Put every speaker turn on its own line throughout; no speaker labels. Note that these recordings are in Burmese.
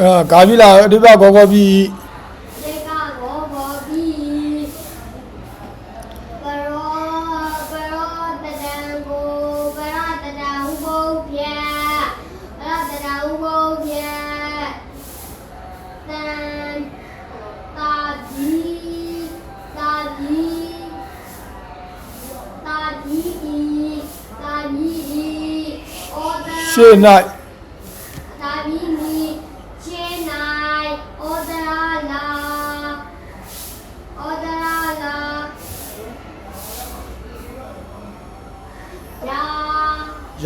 အာဂါကြီးလာအတိပကောကောပြီး
တေကာကောကောပြီးပရောပရောတဒံကိုပရတဒံဥပုပ်ဖြာပရတဒံဥပုပ်ဖြာတံတာဒီတာဒီတာဒီတာဒီဩတာရှေ့၌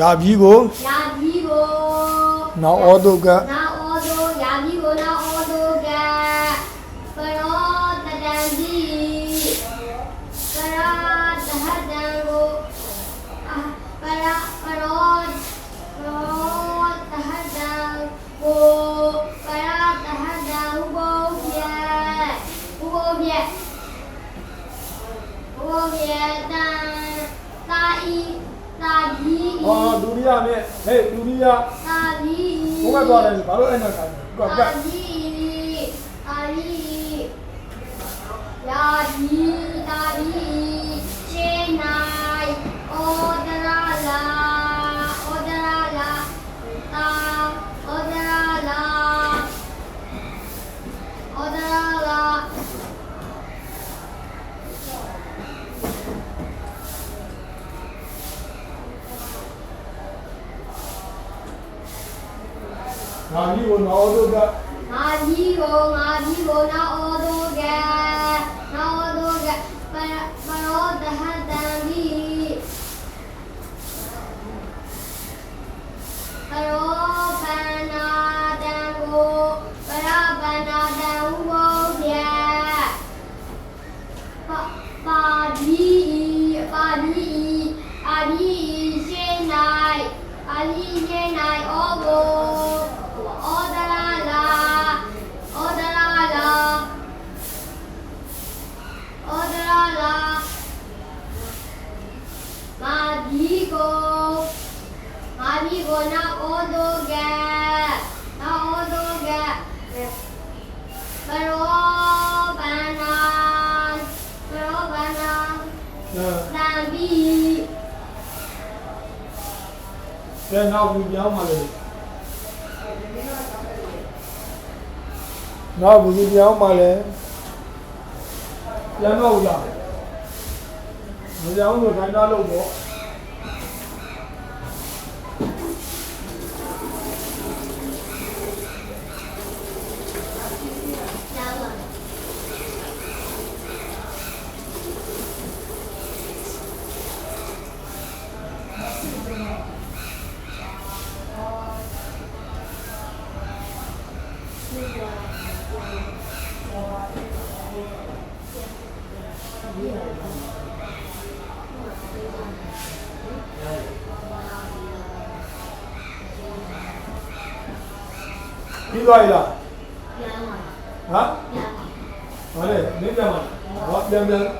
ယာ
ပြီးကို
ယာပြီးကို
နောက်ဩတုက
နော Cỡ này là. ကိုနာဩဒုက
ငါကြီးကို
ငါ
ကြီးကို
နာဩ ကဲနောက်ဘူး
ပြောင်းပါလေနောက်ဘူးပြောင်းပါလေပြန်တော့ဦးလားမပြောင်းလို့ခိုင်းတာလို့ပေါ့ నీకు
ఆయన అదే నేను చెప్పాను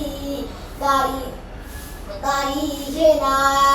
दारी दारी घेणार.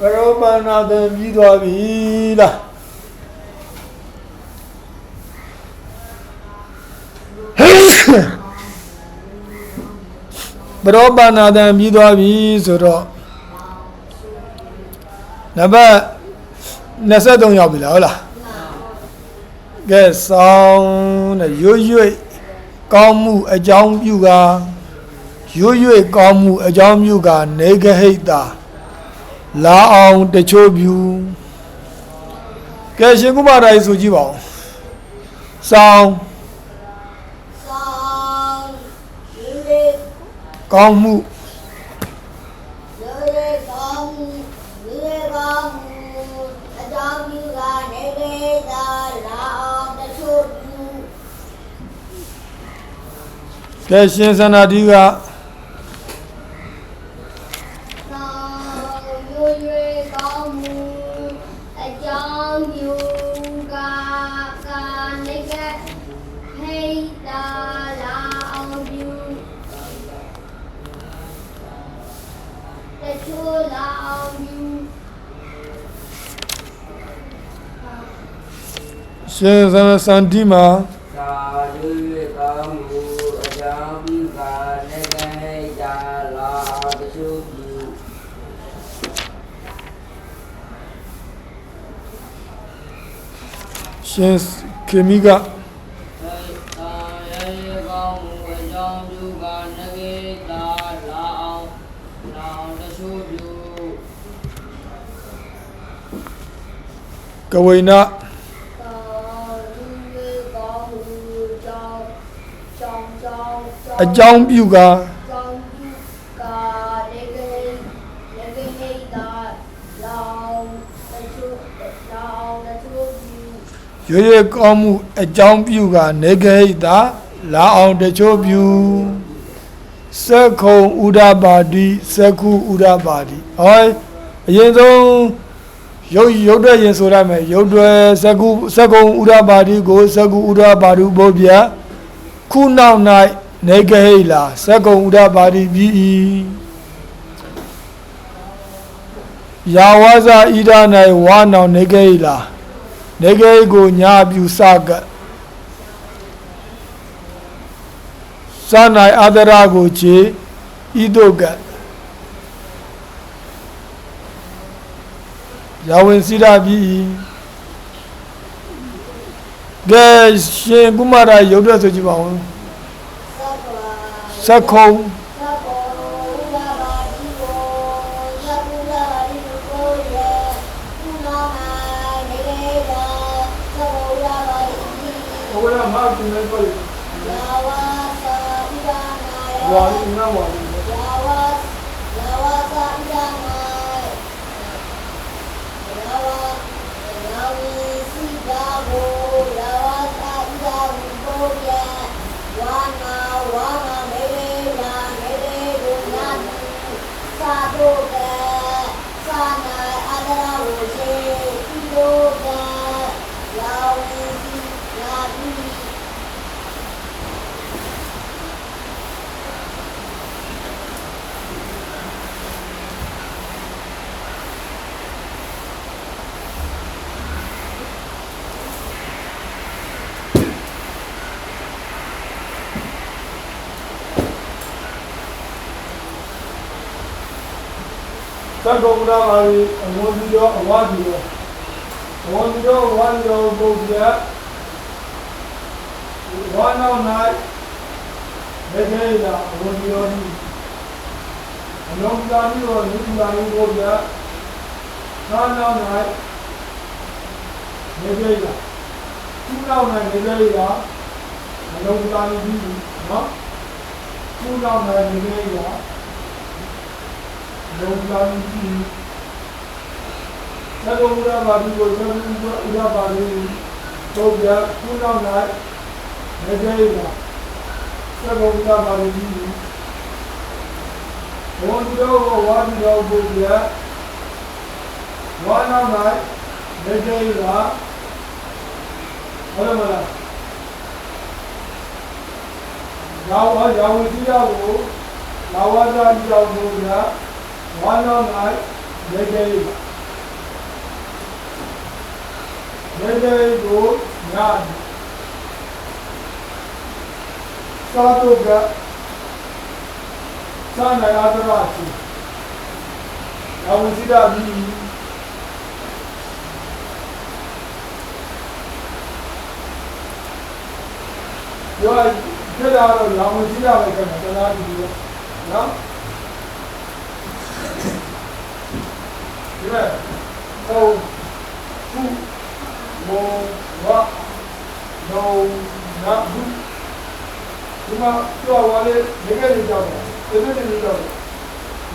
ဘရောပါ
ဏာတန်ပြီးသွားပြီလားဘရောပါဏာတန်ပြီးသွားပြီဆိုတော့နံပါတ်23ရောက်ပြီလားဟုတ်လားကဲဆောင်းတဲ့ရွရွကောင်းမှုအကြောင်းပြုကရွရွကောင်းမှုအကြောင်းပြုကနေဂဟိတ လာအောင်တချို့ပြူကဲရှင်ကုမာရာကြီးဆိုကြည့်ပါဦးစောင်း
ဆောင်လူတွေ
ကောင်းမှု
လူတွေကောင်းလူတွေကောင်းအကြောင်းပြုကနေကေသာလာအောင်တချို့ပြု
ကဲရှင်စန္ဒတိက
ဆောင်ရွရွကောင်းမှုအကြောင်းပြုကကနေကေဟိတာလာအောင်ပြုတချို့လာအောင်ပြု
ရှင်စန္ဒစန္တိမှာ
သာဓုကောင်းမှုအကြောင်းပြုကာနေကေတာလာတရှုပြု
ရှင်ခေမိက
သာယေကောင်းမှုအကြောင်းပြုကာနေကေတာလာအောင်လာအောင်တရှုပြု
ကဝိန
ကောလူတွေကောင်းမှုကြောင်းကြောင်းကြောင်း
အကြောင်းပြုက
ကြောင်းပြုကာလေကေလေကေဟိတာလောင်တချို့လောင်တချို့ပြု
ရွရွကောင်းမှုအကြောင်းပြုကနေဂဟိတလာအောင်တချို့ပြူသက္ခုံဥဒ္ဒပါတိသက္ခုဥဒ္ဒပါတိဟောအရင်ဆုံးရုပ်ရုပ်တွေ့ရင်ဆိုရမယ်ရုပ်တွေ့သက္ခုသက္ကုံဥဒ္ဒပါတိကိုသက္ခုဥဒ္ဒပါတုဘုဗျာခုနောက်၌နေဂဟိလာသက္ကုံဥဒ္ဒပါတိပြီးဤယာဝဇဣဒ၌ဝါနောင်နေဂဟိလာ နေဂဟိကိုညာပြူစကတ်စနိုင်အာဒရာကိုခြေဤတုကတ်ယာဝင်စိရပြီးကဲရှင်ကုမာရရုပ်တဲ့ဆိုကြည့်ပါဦး
သက္ကဝါ
စက္ခုံ ဝရမှာသူလည်းပြော
ယာဝါသာဣဒနာယ
ဝါလိနာဝါလိ
ယာဝါယာဝါသာဣဒနာယယာဝါယာဝီစီကာဘောယာဝါသာဣဒဝိဘောယဝါနာဝါနာမေရေနာမေရေဒုနာသာဒုကသာနာအဒရာဝေရှိဣဒုကယာဝီစီယာတိ
သက္ကုံဥဒ္ဒပါတိအဝန္တိရောအဝါဒီရောအဝန္တိရောအဝါဒီရောဘုရားဝါနော၌နေဂဟိလာအဝန္တိရောဒီအလုံးစုံပြီးတော့လူလာလူဘုရားသာနော၌နေဂဟိလာသူ့နောက်၌နေဂဟိလာအလုံးစုံပြီးနော်သူ့နောက်၌နေဂဟိ လာလုံးလာပြီးသက္ကမူရပါတိကိုသက္ကမူရပါတိတော့ပြခုနောက်၌နေကြရတာသက္ကမူရပါတိဘုံတော်ဝါဒီတော်ဘုရားဝါနောက်၌နေကြရတာဟုတ်မလားရောင်းရောင်းဝစီရကိုလာဝဇာကြောင့်ဘုရား ဝါနော၌နေကြ၏နေကြ၏ကိုညာသာတုကသာနာရတရချီယောဝစီဒာဘီပြောရဖြစ်တာတော့ယောဝစီဒာပဲခင်ဗျာတရားကြည့်လို့နော် ဒီမဲ့ဟိုခုမောဝါနောနာဘူးဒီမှာပြောရလေနေကြနေကြတယ်ဒီနေ့နေကြတယ်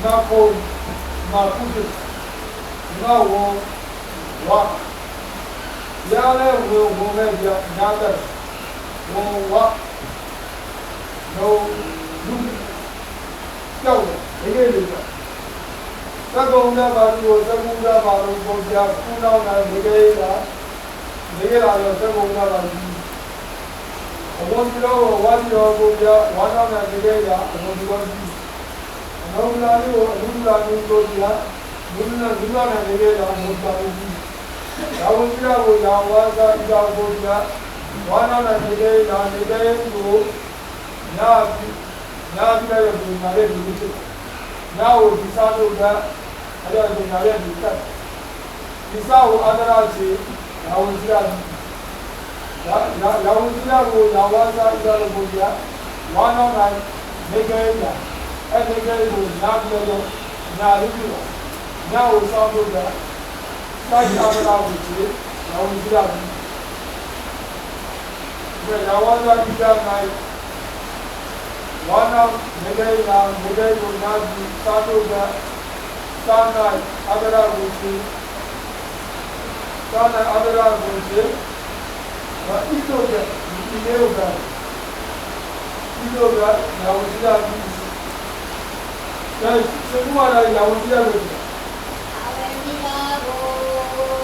နာကိုနာခုတ်နာဝဝါရလဲဝဝမဲ့ရနာတဲ့ဝဝနောလူကြောက်တယ်ဒီနေ့နေကြ သက္ကုံနာပါလို့သက္ကုံနာပါလို့ပုံပြကုနောက်နာနေကြတာနေကြတာတော့သက္ကုံနာပါလို့အဘုံပြောဝါဒီရောကိုပြဝါနောက်နာနေကြတာအဘုံပြောကြီးအဘုံလာလို့အဘုံလာလို့ကိုပြဘုံနာဒီလာနာနေကြတာဘုံပါကြီးဒါဝင်ပြကိုရာဝါသာဤတော်ကိုပြဝါနောက်နာနေကြတာနေကြကိုညာညာပြရတဲ့ဘုံနာရဲ့ဒီလိုညာကိုဒီစားလို့က အဲ့ဒါဘုံနာရဲ့ဒီကဒီစားကိုအာဒရာချေဒါဝင်ပြရာရာရာဝင်ပြကိုရာဝါသာဤတော်ကိုပြဝါနောက်နာနေကြတာအဲ့ဒီကြကိုညာပြလို့ညာလို့ပြပါညာကိုစားလို့ကစိုက်အာဒရာကိုချေရာဝင်ပြဒီရာဝါသာဤတော်နိုင်ဝါနောက်နေကြတာနေကြကိုညာပြီးစားလို့ကသာနာအာဒရာကိုချေသာနာအာဒရာကိုချေဘာဣတောကဒီနေရောကဣတောကနာဝစီယာပြီးဒါစေကူမာရာနာဝစီယာလို့
အဝေဒီကာ ကို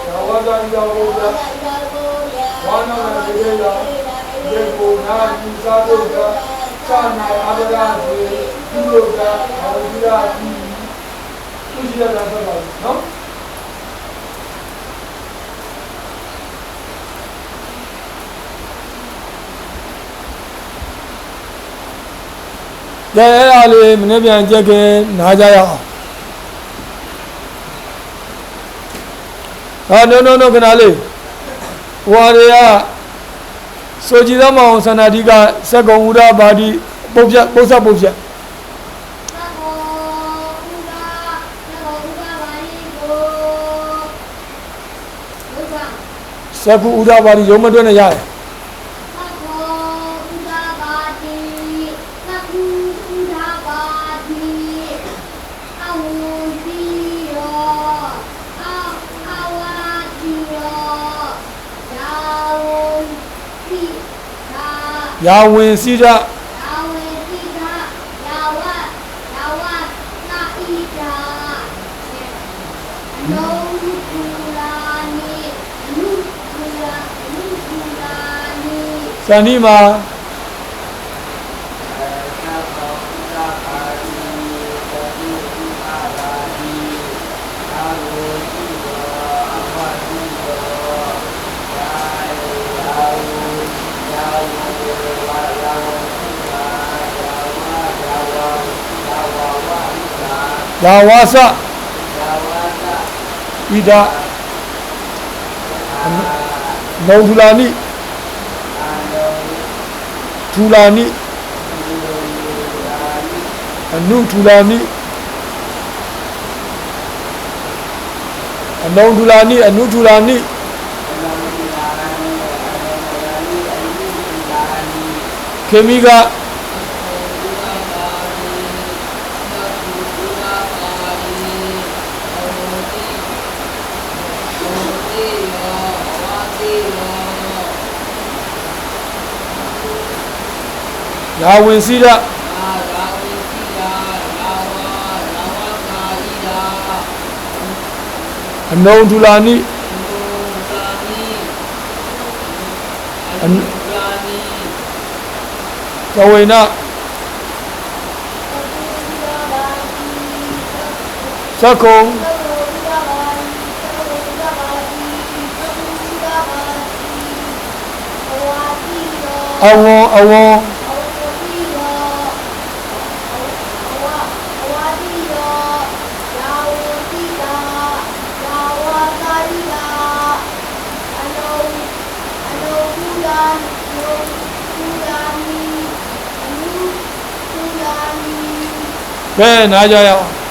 နာဝဇာယောဘုရားဝါနာနာဒေယာဒေကိုနာဒီသာတို့ကသာနာအာဒရာကိုဣတောကနာဝစီယာပြီး သူရှိရတာတော့နော်ကဲအဲ့ဒါလေးမနေ့ပြန်ကြက်ခင်နားကြရအောင်ဟာ no no no ခဏလေးဟွာတွေကဆိုကြည်သောမအောင်သန္တာဓိကစက်ကုံဥဒပါတိပုတ်ပြပု္ပ္ပပုတ်ပြ
သဘောဥဒါသဘောဥဒါပါရီကိုဘုရား
စက်ကုဥဒပါတိရုံးမတွဲနဲ့ရတယ်
သဘောဥဒါပါတိသကုဥဒါပါတိအဝတိယောအအဝတိယောယာဝတိသာ
ယာဝင်စိဒ
ယာဝတိသာယာဝယာဝနာဣဒာနောကုလာနိနုကုလာနုကုလာနိ
ဇန်ဒီမှာယာဝါစဣဒနောဒူလာနိ ဒူလာနိအနုဒူလာနိအနောဒူလာနိအနုဒူလာနိခေမီက ယာဝင်စိဒအနောဒူလာနိအနုကဝေနသက္ကုံ
သက္ကုဥဒပါတိသက္ကုဥဒပါတိသက္ကုဥဒပါတိဘဝတိယော
အဝံအဝံ
အဝတိယောအဝအဝတိယောယာဝတိတာယာဝတာရိတာအလုံးအလုံးကုလန်လုံးကုလ န်နီအ